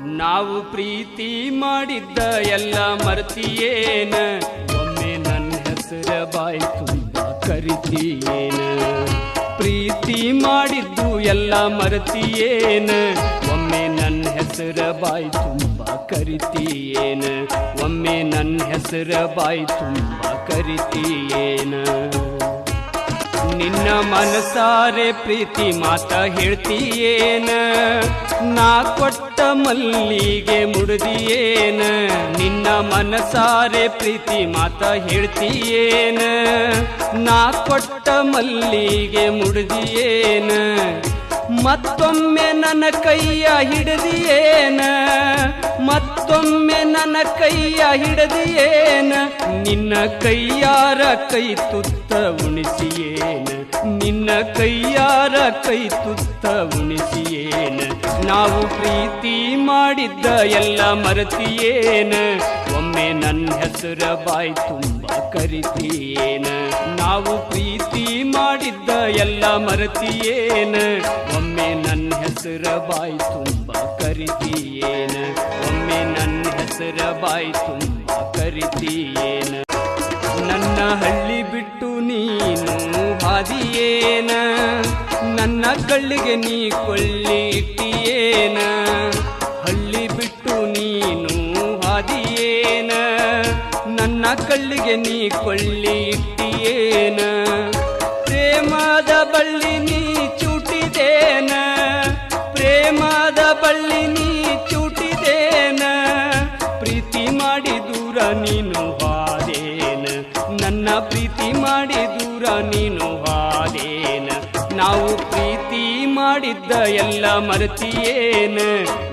ನಾವು ಪ್ರೀತಿ ಮಾಡಿದ್ದ ಎಲ್ಲ ಮರ್ತಿಯೇನ? ಒಮ್ಮೆ ನನ್ನ ಹೆಸರ ಬಾಯಿ ತುಂಬ ಪ್ರೀತಿ ಮಾಡಿದ್ದು ಎಲ್ಲ ಮರ್ತಿಯೇನ? ಒಮ್ಮೆ ನನ್ನ ಹೆಸರ ಬಾಯಿ ತುಂಬ ಕರಿತೀಯೇನ? ಒಮ್ಮೆ ನನ್ನ ಹೆಸರ ಬಾಯಿ ತುಂಬ ಕರಿತೀಯೇನ? ನಿನ್ನ ಮನಸಾರೆ ಪ್ರೀತಿ ಮಾತ ಹೇಳ್ತೀಯೇನ? ನಾ ಕೊಟ್ಟ ಮಲ್ಲಿಗೆ ಮುಡ್ದಿಯೇನ? ನಿನ್ನ ಮನಸಾರೆ ಪ್ರೀತಿ ಮಾತ ಹೇಳ್ತೀಯೇನ? ನಾ ಕೊಟ್ಟ ಮಲ್ಲಿಗೆ ಮುಡ್ದಿಯೇನ? ಮತ್ತೊಮ್ಮೆ ನನ್ನ ಕೈಯ ಹಿಡಿದಿಯೇನ? ಮತ್ತೊಮ್ಮೆ ನನ್ನ ಕೈಯ ಹಿಡಿದಿಯೇನ? ನಿನ್ನ ಕೈಯಾರ ಕೈ ತುತ್ತ ಉಣಿಸಿಯೇನ? ನಿನ್ನ ಕೈಯಾರ ಕೈ ತುತ್ತ ಉಣಿಸಿಯೇನ? ನಾವು ಪ್ರೀತಿ ಮಾಡಿದ್ದ ಎಲ್ಲ ಮರೆತಿಯೇನ? ಒಮ್ಮೆ ನನ್ನ ಹೆಸರ ಬಾಯಿ ತುಂಬ ಕರಿತೀಯೇನ? ನಾವು ಪ್ರೀತಿ ಮಾಡಿದ್ದ ಎಲ್ಲ ಮರೆತಿಯೇನ? ಒಮ್ಮೆ ನನ್ನ ಹೆಸರ ಬಾಯಿ ತುಂಬ ಕರಿತೀಯೇನ? ಹೆಸರ ತುಂಬ ಕರಿತೀಯೇನ? ನನ್ನ ಹಳ್ಳಿ ಬಿಟ್ಟು ನೀನು ಹಾದಿಯೇನ? ನನ್ನ ಕಳ್ಳಿಗೆ ನೀ ಕೊಳ್ಳಿಟ್ಟಿಯೇನ? ಹಳ್ಳಿ ಬಿಟ್ಟು ನೀನು ಹಾದಿಯೇನ? ನನ್ನ ಕಳ್ಳಿಗೆ ನೀ ಕೊಳ್ಳಿ ಇಟ್ಟಿಯೇನ ಪ್ರೇಮದ ಬಳ್ಳಿ ನೀ ಚೂಟಿದೇನ? ಪ್ರೇಮದ ಬಳ್ಳಿ ಪ್ರೀತಿ ಮಾಡಿ ದೂರ ನೀನು ಹಾದೇನ ನನ್ನ ಪ್ರೀತಿ ಮಾಡಿ ದೂರ ನೀನು ಹಾದೇನ ನಾವು ಪ್ರೀತಿ ಮಾಡಿದ್ದ ಎಲ್ಲ ಮರೆತಿಯೇನ.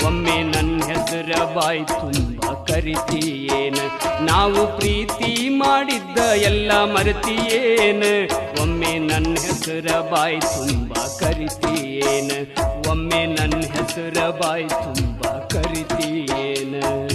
ಒಮ್ಮೆ ನನ್ನ ಹೆಸರ ಬಾಯಿ ತುಂಬ ಕರಿತೀಯೇನ. ನಾವು ಪ್ರೀತಿ ಮಾಡಿದ್ದ ಎಲ್ಲ ಮರೆತಿಯೇನ. ಒಮ್ಮೆ ನನ್ನ ಹೆಸರ ಬಾಯಿ ತುಂಬ ಕರಿತೀಯೇನ. ಒಮ್ಮೆ ನನ್ನ ಹೆಸರ ಬಾಯಿ ತುಂಬ ಕರಿತೀಯೇನ.